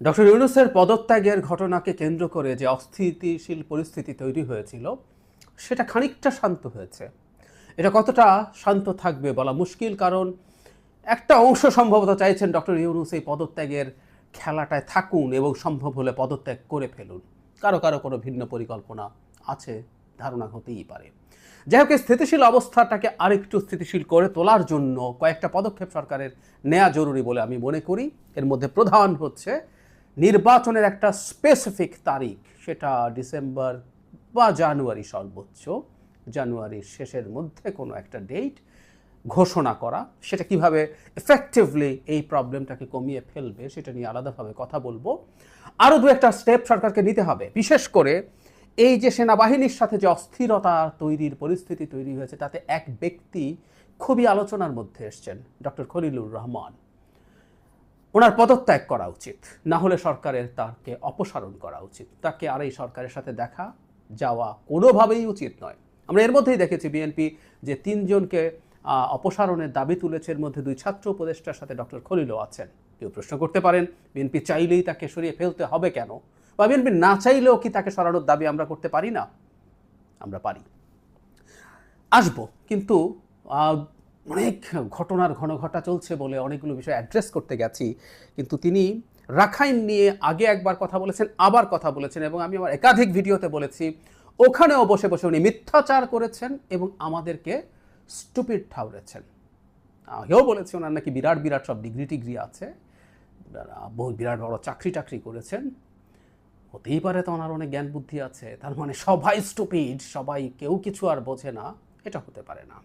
Doctor ইউনুসের পদত্যাগের ঘটনাকে কেন্দ্র করে যে অস্থিতিশীল পরিস্থিতি তৈরি হয়েছিল, সেটা খানিকটা শান্ত হয়েছে। এটা কতটা শান্ত থাকবে বলা মুশকিল, কারণ একটা অংশ সম্ভবত চাইছেন ডক্টর ইউনুস এই পদত্যাগের খেলাটায় থাকুন এবং সম্ভব হলে পদত্যাগ করে ফেলুন। কারও কারও কোনো ভিন্ন পরিকল্পনা আছে, ধারণা হতেই পারে। যাই হোক স্থিতিশীল অবস্থাটাকে আরেকটু স্থিতিশীল করে তোলার জন্য কয়েকটা পদক্ষেপ সরকারের নেওয়া জরুরি বলে আমি মনে করি। এর মধ্যে প্রধান হচ্ছে নির্বাচনের একটা স্পেসিফিক তারিখ, সেটা ডিসেম্বর বা জানুয়ারি সর্বোচ্চ। জানুয়ারির শেষের মধ্যে কোনো একটা ডেট ঘোষণা করা, সেটা কীভাবে এফেক্টিভলি এই প্রবলেমটাকে কমিয়ে ফেলবে, সেটা নিয়ে আলাদাভাবে কথা বলব। আরও দু একটা স্টেপ সরকারকে নিতে হবে। বিশেষ করে এই যে সেনাবাহিনীর সাথে যে অস্থিরতা তৈরির পরিস্থিতি তৈরি হয়েছে, তাতে এক ব্যক্তি খুবই আলোচনার মধ্যে এসছেন ডক্টর খলিলুর রহমান। ওনার পদত্যাগ করা উচিত। না হলে সরকারের তাকে অপসারণ করা উচিত। তাকে আর এই সরকারের সাথে দেখা যাওয়া কোনোভাবেই উচিত নয়। আমরা এর মধ্যেই দেখেছি বিএনপি যে তিনজনকে অপসারণের দাবি তুলেছে। এর মধ্যে দুই ছাত্র উপদেষ্টার সাথে ডক্টর খলিলও আছেন। কেউ প্রশ্ন করতে পারেন, বিএনপি চাইলেই তাকে সরিয়ে ফেলতে হবে কেন? বা বিএনপি না চাইলেও কি তাকে সরানোর দাবি আমরা করতে পারি না? আমরা পারি। আসব, কিন্তু অনেক ঘটনার ঘন ঘটা চলছে বলে অনেকগুলো বিষয় অ্যাড্রেস করতে গেছি। কিন্তু তিনি রাখাইন নিয়ে আগে একবার কথা বলেছেন, আবার কথা বলেছেন এবং আমি আমার একাধিক ভিডিওতে বলেছি, ওখানেও বসে বসে উনি মিথ্যাচার করেছেন এবং আমাদেরকে স্টুপিড ঠাউরেছেন। আগেও বলেছে ওনার নাকি বিরাট বিরাট সব ডিগ্রি টিগ্রি আছে বহু বিরাট বড় চাকরি টাকরি করেছেন। হতেই পারে তো ওনার অনেক জ্ঞান বুদ্ধি আছে, তার মানে সবাই স্টুপিড সবাই কেউ কিছু আর বোঝে না, এটা হতে পারে না।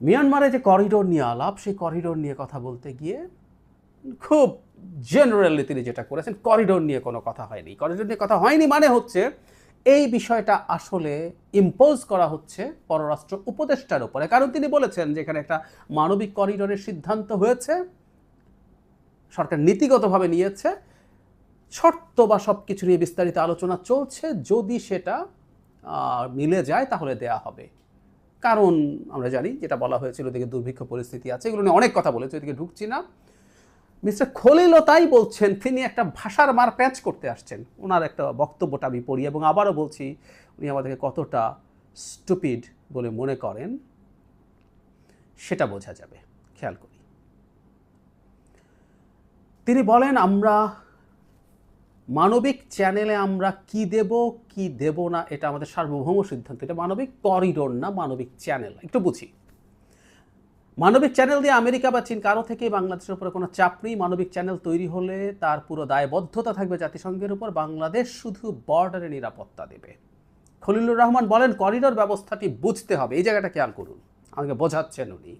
মিয়ানমারে যে করিডোর নিয়ে আলাপ, সেই করিডোর নিয়ে কথা বলতে গিয়ে খুব জেনারেলি তিনি যেটা করেছেন করিডোর নিয়ে কোনো কথা হয়নি। করিডোর নিয়ে কথা হয়নি মানে হচ্ছে, এই বিষয়টা আসলে ইম্পোজ করা হচ্ছে পররাষ্ট্র উপদেষ্টার উপরে। কারণ তিনি বলেছেন যে এখানে একটা মানবিক করিডোরের সিদ্ধান্ত হয়েছে, সরকার নীতিগতভাবে নিয়েছে, শর্ত বা সব কিছু নিয়ে বিস্তারিত আলোচনা চলছে, যদি সেটা মিলে যায় তাহলে দেয়া হবে। কারণ আমরা জানি যেটা বলা হয়েছিল ওদিকে দুর্ভিক্ষ পরিস্থিতি আছে, এগুলো নিয়ে অনেক কথা বলেছে ওদিকে ঢুকছি না। মিস্টার খলিলও তাই বলছেন, তিনি একটা ভাষার মার প্যাচ করতে আসছেন। ওনার একটা বক্তব্যটা আমি পড়ি এবং আবারও বলছি, উনি আমাদেরকে কতটা স্টুপিড বলে মনে করেন, সেটা বোঝা যাবে। খেয়াল করি। তিনি বলেন, আমরা মানবিক চ্যানেলে আমরা কি দেব কি দেব না, এটা আমাদের সার্বভৌম সিদ্ধান্ত। এটা মানবিক করিডোর না, মানবিক চ্যানেল একটু বুঝি। মানবিক চ্যানেল দিয়ে আমেরিকা বা চীন, কারও থেকেই বাংলাদেশের উপরে কোনো চাপ নেই। মানবিক চ্যানেল তৈরি হলে তার পুরো দায়বদ্ধতা থাকবে জাতিসংঘের উপর। বাংলাদেশ শুধু বর্ডারে নিরাপত্তা দেবে। খলিলুর রহমান বলেন করিডোর ব্যবস্থাটি বুঝতে হবে। এই জায়গাটা খেয়াল করুন। আমাকে বোঝাচ্ছেন উনি।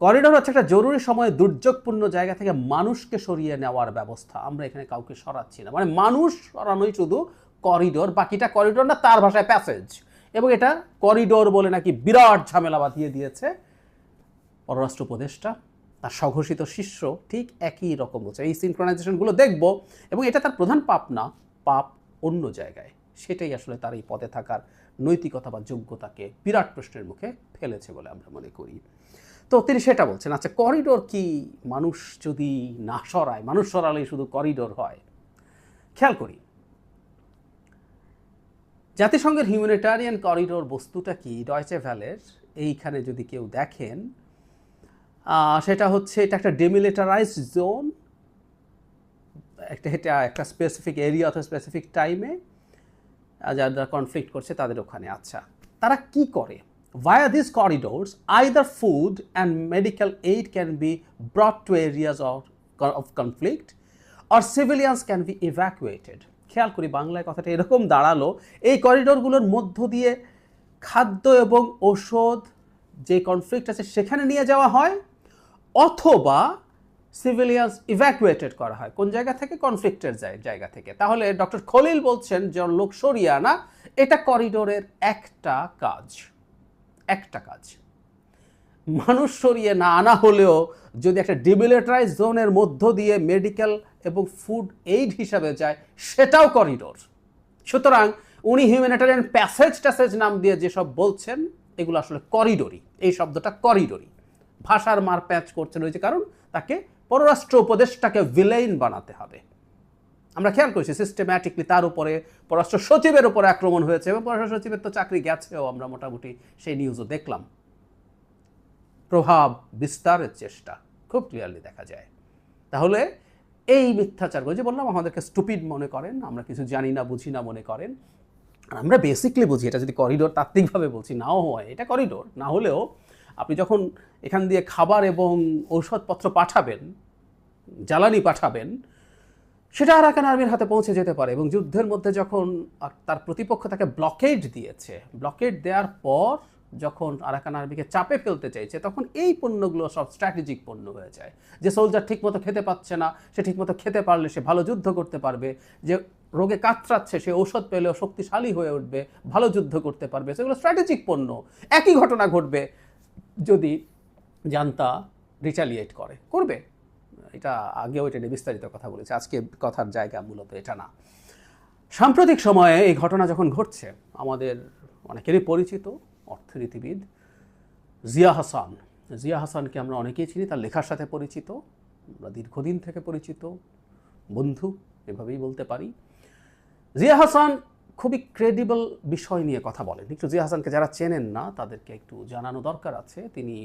করিডোর হচ্ছে একটা জরুরি সময়ে দুর্যোগপূর্ণ জায়গা থেকে মানুষকে সরিয়ে নেওয়ার ব্যবস্থা। আমরা এখানে কাউকে সরাচ্ছি না। মানে মানুষ সরানোই শুধু করিডোর বাকিটা করিডোর না, তার ভাষায় প্যাসেজ এবং এটা করিডোর বলে নাকি বিরাট ঝামেলা বাঁধিয়ে দিয়েছে পররাষ্ট্র উপদেষ্টা, তার স্বঘোষিত শিষ্য ঠিক একই রকম হচ্ছে। এই সিনক্রোনাইজেশনগুলো দেখব এবং এটা তার প্রধান পাপ না, পাপ অন্য জায়গায়। সেটাই আসলে তার এই পদে থাকার নৈতিকতা বা যোগ্যতাকে বিরাট প্রশ্নের মুখে ফেলেছে বলে আমরা মনে করি। তো তিনি সেটা বলছেন আচ্ছা করিডোর কি? মানুষ যদি না সরায়, মানুষ সরালেই শুধু করিডোর হয়। খেয়াল করি। জাতিসংঘের হিউম্যানিটারিয়ান করিডোর বস্তুটা কি? ডয়চে ভ্যালের এইখানে যদি কেউ দেখেন সেটা হচ্ছে, এটা একটা ডেমিলিটারাইজড জোন একটা, এটা একটা স্পেসিফিক এরিয়া অথবা স্পেসিফিক টাইমে যারা কনফ্লিক্ট করছে তাদের ওখানে আচ্ছা তারা কি করে? Via this corridors either food and medical aid can be brought to areas of conflict or civilians can be evacuated খেয়াল করি বাংলায় কথাটা এরকম দাঁড়াল। এই করিডোরগুলোর মধ্য দিয়ে খাদ্য এবং ঔষধ যে কনফ্লিক্ট আছে সেখানে নিয়ে যাওয়া হয়, অথবা সিভিলিয়ানস ইভ্যাকুয়েটেড করা হয়। কোন জায়গা থেকে? কনফ্লিক্টের জায়গা থেকে। তাহলে ডক্টর খলিল বলছেন যে লোক সরিয়ে আনা, এটা করিডোরের একটা কাজ। একটা কাজ। মানুষ সরিয়ে না আনা হলেও যদি একটা ডিমিলিটারাইজ জোনের মধ্য দিয়ে মেডিকেল এবং ফুড এইড হিসাবে যায়, সেটাও করিডোর। সুতরাং উনি হিউম্যানিটারিয়ান প্যাসেজ ট্যাসেজ নাম দিয়ে যেসব বলছেন, এগুলো আসলে করিডোরই। এই শব্দটা করিডোরই। ভাষার মার প্যাচ করছেন ওই যে কারণ, তাকে পররাষ্ট্র উপদেষ্টাকে ভিলেইন বানাতে হবে। আমরা খেয়াল করছি সিস্টেম্যাটিকলি তার উপরে পররাষ্ট্র সচিবের উপরে আক্রমণ হয়েছে এবং পররাষ্ট্র সচিবের তো চাকরি গেছেও আমরা মোটামুটি সেই নিউজও দেখলাম। প্রভাব বিস্তারের চেষ্টা, খুব ক্লিয়ারলি দেখা যায়। তাহলে এই মিথ্যাচার যে বললাম আমাদেরকে স্টুপিড মনে করেন, আমরা কিছু জানি না, বুঝি না মনে করেন। আর আমরা বেসিকলি বুঝি, এটা যদি করিডোর তাত্ত্বিকভাবে বলছি, নাও হয়, এটা করিডোর না হলেও আপনি যখন এখান দিয়ে খাবার এবং ঔষধপত্র পাঠাবেন, জ্বালানি পাঠাবেন সেটা আরাকান আর্মির হাতে পৌঁছে যেতে পারে এবং যুদ্ধের মধ্যে যখন তার প্রতিপক্ষ তাকে ব্লকেড দিয়েছে ব্লকেড দেওয়ার পর যখন আরাকান আর্মিকে চাপে ফেলতে চাইছে, তখন এই পণ্যগুলো সব স্ট্র্যাটেজিক পণ্য হয়ে যায়। যে সোলজার ঠিকমতো খেতে পাচ্ছে না, সে ঠিকমতো খেতে পারলে সে ভালো যুদ্ধ করতে পারবে, যে রোগে কাতরাচ্ছে সে ঔষধ পেলেও শক্তিশালী হয়ে উঠবে, ভালো যুদ্ধ করতে পারবে, সেগুলো স্ট্র্যাটেজিক পণ্য। একই ঘটনা ঘটবে যদি জানতা রিচালিয়েট করে, করবে। এটা আগেও এটা নিয়ে বিস্তারিত কথা বলেছে। আজকে কথার জায়গা মূলত এটা না। সাম্প্রতিক সময়ে এই ঘটনা যখন ঘটছে, আমাদের অনেকেরই পরিচিত অর্থনীতিবিদ জিয়া হাসান। জিয়া হাসানকে আমরা অনেকেই চিনি, তার লেখার সাথে পরিচিত, আমরা দীর্ঘদিন থেকে পরিচিত বন্ধু, এভাবেই বলতে পারি। জিয়া হাসান খুবই ক্রেডিবল বিষয় নিয়ে কথা বলেন। একটু জিয়া হাসানকে যারা চেনেন না, তাদেরকে একটু জানানো দরকার আছে। তিনি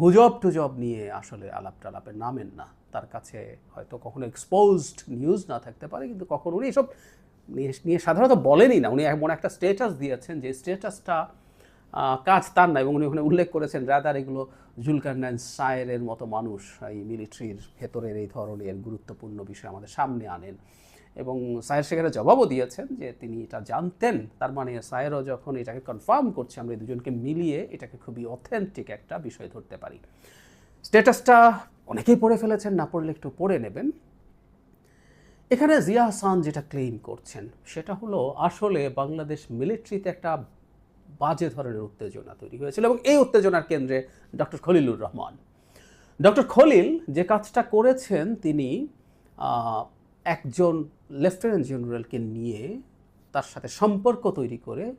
গুজব টুজব নিয়ে আসলে আলাপ টালাপে নামেন না। তার কাছে হয়তো কখনো এক্সপোজড নিউজ না থাকতে পারে, কিন্তু কখনো উনি এসব নিয়ে সাধারণত বলেনই না। উনি এমন একটা স্টেটাস দিয়েছেন যে স্টেটাসটা কাজ তার না, এবং উনি ওখানে উল্লেখ করেছেন, রাদার এগুলো জুলকারনাইন সায়েরের মতো মানুষ, এই মিলিটারির ভেতরের এই ধরনের গুরুত্বপূর্ণ বিষয় আমাদের সামনে আনেন। এবং সায়ের সেখানে জবাবও দিয়েছেন যে তিনি এটা জানতেন। তার মানে সায়েরও যখন এটাকে কনফার্ম করছে, আমরা দুজনকে মিলিয়ে এটাকে খুবই অথেন্টিক একটা বিষয় ধরতে পারি। স্ট্যাটাসটা অনেকেই পড়ে ফেলেছেন, না পড়লে একটু পড়ে নেবেন। এখানে জিয়া হাসান যেটা ক্লেম করছেন, সেটা হলো আসলে বাংলাদেশ মিলিটারিতে একটা বাজে ধরনের উত্তেজনা তৈরি হয়েছিল এবং এই উত্তেজনার কেন্দ্রে ডক্টর খলিলুর রহমান। ডক্টর খলিল যে কাজটা করেছেন, তিনি একজন লেফটেন্যান্ট জেনারেলকে নিয়ে তার সাথে সম্পর্ক তৈরি করে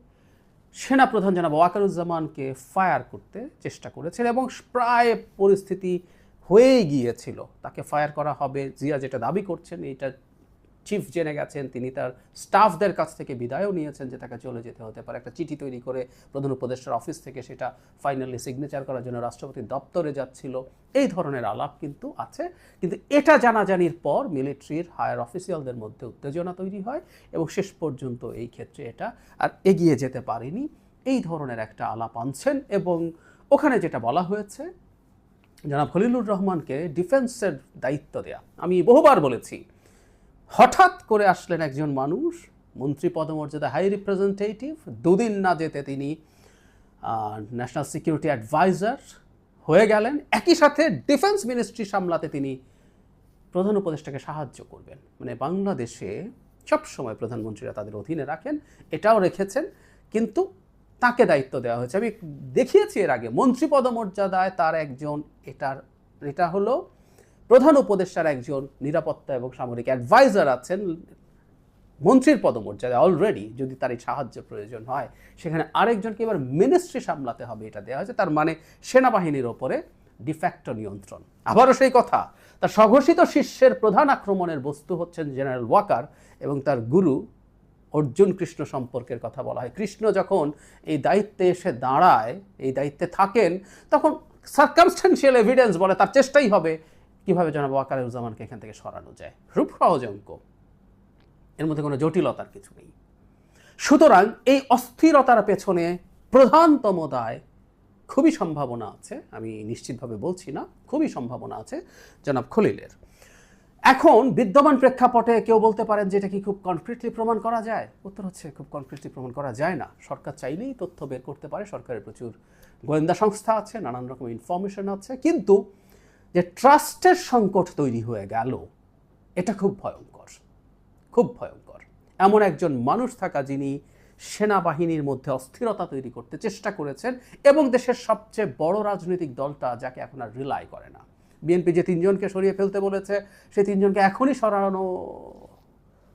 সেনাপ্রধান জনাব ওয়াকারুজ্জামানকে ফায়ার করতে চেষ্টা করেছেন এবং প্রায় পরিস্থিতি হয়েই গিয়েছিল। তাকে ফায়ার করা হবে, জিয়া যেটা দাবি করছেন এটা চিফ জেনে গেছেন, তিনি তার স্টাফদের কাছ থেকে বিদায়ও নিয়েছেন যে তাকে চলে যেতে হতে পারে। একটা চিঠি তৈরি করে প্রধান উপদেষ্টার অফিস থেকে সেটা ফাইনালি সিগনেচার করার জন্য রাষ্ট্রপতির দপ্তরে যাচ্ছিল। এই ধরনের আলাপ কিন্তু আছে। কিন্তু এটা জানাজানির পর মিলিটারির হায়ার অফিসিয়ালদের মধ্যে উত্তেজনা তৈরি হয় এবং শেষ পর্যন্ত এই ক্ষেত্রে এটা আর এগিয়ে যেতে পারেনি। এই ধরনের একটা আলাপ আনছেন এবং ওখানে যেটা বলা হয়েছে, জনাব খলিলুর রহমানকে ডিফেন্সের দায়িত্ব দেয়া। আমি বহুবার বলেছি হঠাৎ করে আসলেন একজন মানুষ, মন্ত্রী পদমর্যাদা হাই রিপ্রেজেন্টেটিভ দুদিন না যেতে তিনি ন্যাশনাল সিকিউরিটি অ্যাডভাইজার হয়ে গেলেন। একই সাথে ডিফেন্স মিনিস্ট্রি সামলাতে তিনি প্রধান উপদেষ্টাকে সাহায্য করবেন। মানে বাংলাদেশে সবসময় প্রধানমন্ত্রীরা তাদের অধীনে রাখেন, এটাও রেখেছেন, কিন্তু তাকে দায়িত্ব দেওয়া হয়েছে। আমি দেখিয়েছি এর আগে, মন্ত্রী পদমর্যাদায় তার একজন, এটার, এটা হলো প্রধান উপদেষ্টার একজন নিরাপত্তা এবং সামরিক অ্যাডভাইজার আছেন, মন্ত্রীর পদমর্যাদায় অলরেডি যদি তার এই সাহায্য প্রয়োজন হয়, সেখানে আরেকজনকে এবার মিনিস্ট্রি সামলাতে হবে এটা দেওয়া হয়েছে। তার মানে সেনাবাহিনীর ওপরে ডিফ্যাক্টো নিয়ন্ত্রণ। আবারও সেই কথা, তার স্বঘোষিত শিষ্যের প্রধান আক্রমণের বস্তু হচ্ছেন জেনারেল ওয়াকার এবং তার গুরু অর্জুন কৃষ্ণ সম্পর্কের কথা বলা হয়। কৃষ্ণ যখন এই দায়িত্বে এসে দাঁড়ায়, এই দায়িত্বে থাকেন, তখন সার্কামস্টেন্সিয়াল এভিডেন্স বলে তার চেষ্টাই হবে কীভাবে জনাব ওয়াকারুজ্জামানকে এখান থেকে সরানো যায়? রূপ সহজ অঙ্ক এর মধ্যে কোনো জটিলতার কিছু নেই। সুতরাং এই অস্থিরতার পেছনে প্রধানতম দায় খুবই সম্ভাবনা আছে, আমি নিশ্চিতভাবে বলছি না, খুবই সম্ভাবনা আছে জনাব খলিলের। এখন বিদ্যমান প্রেক্ষাপটে কেউ বলতে পারেন যে এটা কি খুব কনক্রিটলি প্রমাণ করা যায়? উত্তর হচ্ছে খুব কনক্রিটলি প্রমাণ করা যায় না। সরকার চাইলেই তথ্য বের করতে পারে, সরকারের প্রচুর গোয়েন্দা সংস্থা আছে, নানান রকম ইনফরমেশন আছে, কিন্তু যে ট্রাস্টের সংকট তৈরি হয়ে গেল, এটা খুব ভয়ঙ্কর খুব ভয়ঙ্কর। এমন একজন মানুষ থাকা যিনি সেনাবাহিনীর মধ্যে অস্থিরতা তৈরি করতে চেষ্টা করেছেন এবং দেশের সবচেয়ে বড় রাজনৈতিক দলটা যাকে এখন আর রিলাই করে না। বিএনপি যে তিনজনকে সরিয়ে ফেলতে বলেছে সেই তিনজনকে এখনই সরানো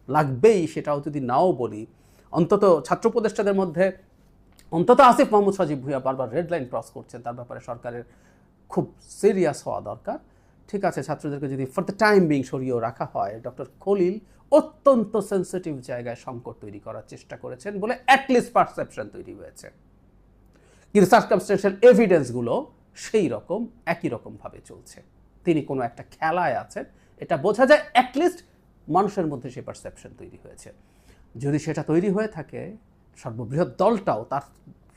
লাগবেই, সেটাও যদি নাও বলি। অন্তত ছাত্র উপদেষ্টাদের মধ্যে অন্তত আসিফ মোহাম্মদ সজীব ভুইয়া বারবার রেড লাইন ক্রস করছেন, তার ব্যাপারে সরকারের খুব সিরিয়াস হওয়া দরকার। ঠিক আছে, ছাত্রদেরকে যদি ফর দ্য টাইম বিং সরিয়েও রাখা হয় ডক্টর খলিল অত্যন্ত সেন্সিটিভ জায়গায় সংকট তৈরি করার চেষ্টা করেছেন বলে অ্যাটলিস্ট পারসেপশন তৈরি হয়েছে। কিন্তু সার্কামস্টেন্সিয়াল এভিডেন্সগুলো সেই রকম, একই রকমভাবে চলছে। তিনি কোনো একটা খেলায় আছেন, এটা বোঝা যায় অ্যাটলিস্ট মানুষের মধ্যে সেই পারসেপশন তৈরি হয়েছে। যদি সেটা তৈরি হয়ে থাকে, সর্ববৃহৎ দলটাও তার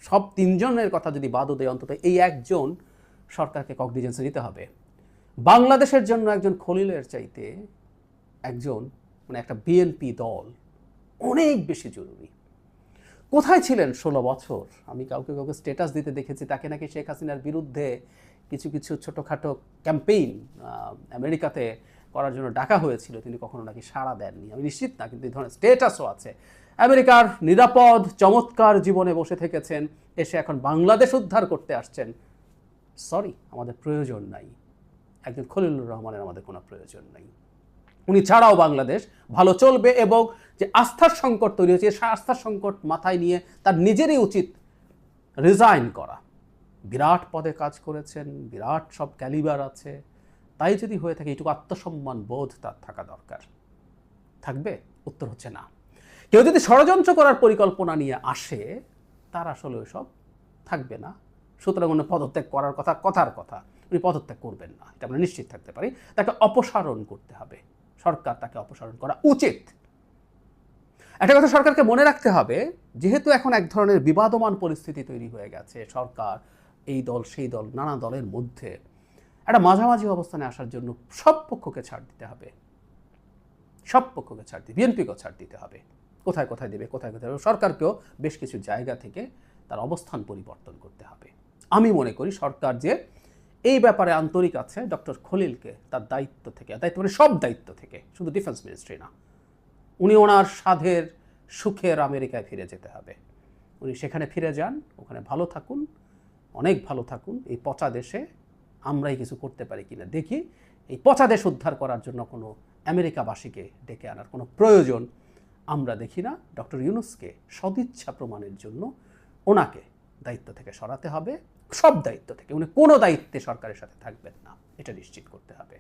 সব তিনজনের কথা যদি বাদও দেয়, অন্তত এই একজন সরকারকে কগনিজেন্সে নিতে হবে। বাংলাদেশের জন্য একজন খলিলের চাইতে একজন মানে একটা বিএনপি দল অনেক বেশি জরুরি। কোথায় ছিলেন ষোলো বছর? আমি কাউকে কাউকে স্ট্যাটাস দিতে দেখেছি, তাকে নাকি শেখ হাসিনার বিরুদ্ধে কিছু কিছু ছোটোখাটো ক্যাম্পেইন আমেরিকাতে করার জন্য ডাকা হয়েছিল, তিনি কখনো নাকি সাড়া দেননি। আমি নিশ্চিত না, কিন্তু এই ধরনের স্টেটাসও আছে। আমেরিকার নিরাপদ, চমৎকার জীবনে বসে থেকেছেন, এসে এখন বাংলাদেশ উদ্ধার করতে আসছেন সরি, আমাদের প্রয়োজন নাই। একজন খলিলুর রহমানের আমাদের কোনো প্রয়োজন নাই। উনি ছাড়াও বাংলাদেশ, ভালো চলবে এবং যে আস্থার সংকট তৈরি হয়েছে, সে আস্থার সংকট মাথায় নিয়ে তার নিজেরই উচিত রিজাইন করা। বিরাট পদে কাজ করেছেন, বিরাট সব ক্যালিবার আছে। তাই যদি হয়ে থাকে এইটুকু আত্মসম্মান বোধ তার থাকা দরকার। থাকবে? উত্তর হচ্ছে না। কেউ যদি ষড়যন্ত্র করার পরিকল্পনা নিয়ে আসে, তার আসলে সব থাকবে না। সুতরাং উনি পদত্যাগ করার কথা, কথার কথা। উনি পদত্যাগ করবেন না, এটা আমরা নিশ্চিত থাকতে পারি। তাকে অপসারণ করতে হবে। সরকার তাকে অপসারণ করা উচিত। একটা কথা সরকারকে মনে রাখতে হবে, যেহেতু এখন এক ধরনের বিবাদমান পরিস্থিতি তৈরি হয়ে গেছে, সরকার, এই দল, সেই দল, নানা দলের মধ্যে। একটা মাঝামাঝি অবস্থানে আসার জন্য সব পক্ষকে ছাড় দিতে হবে। সব পক্ষকে ছাড় দিতে বিএনপিকেও ছাড় দিতে হবে। কোথায় কোথায় দেবে, কোথায় কোথায় সরকারকেও বেশ কিছু জায়গা থেকে তার অবস্থান পরিবর্তন করতে হবে। আমি মনে করি সরকার যে এই ব্যাপারে আন্তরিক আছে, ডক্টর খলিলকে তার দায়িত্ব থেকে, দায়িত্ব মানে সব দায়িত্ব থেকে, শুধু ডিফেন্স মিনিস্ট্রি না, উনি ওনার সাধের সুখের আমেরিকায় ফিরে যেতে হবে। উনি সেখানে ফিরে যান, ওখানে ভালো থাকুন, অনেক ভালো থাকুন, এই পচা দেশে আমরাই কিছু করতে পারি কিনা দেখি। এই পচা দেশ উদ্ধার করার জন্য কোনো আমেরিকাবাসীকে ডেকে আনার কোনো প্রয়োজন আমরা দেখি না। ডক্টর ইউনুসকে সদিচ্ছা প্রমাণের জন্য ওনাকে দায়িত্ব থেকে সরাতে হবে, সব দায়িত্ব থেকে, উনি কোনো দায়িত্বে সরকারের সাথে থাকবেন না, এটা নিশ্চিত করতে হবে।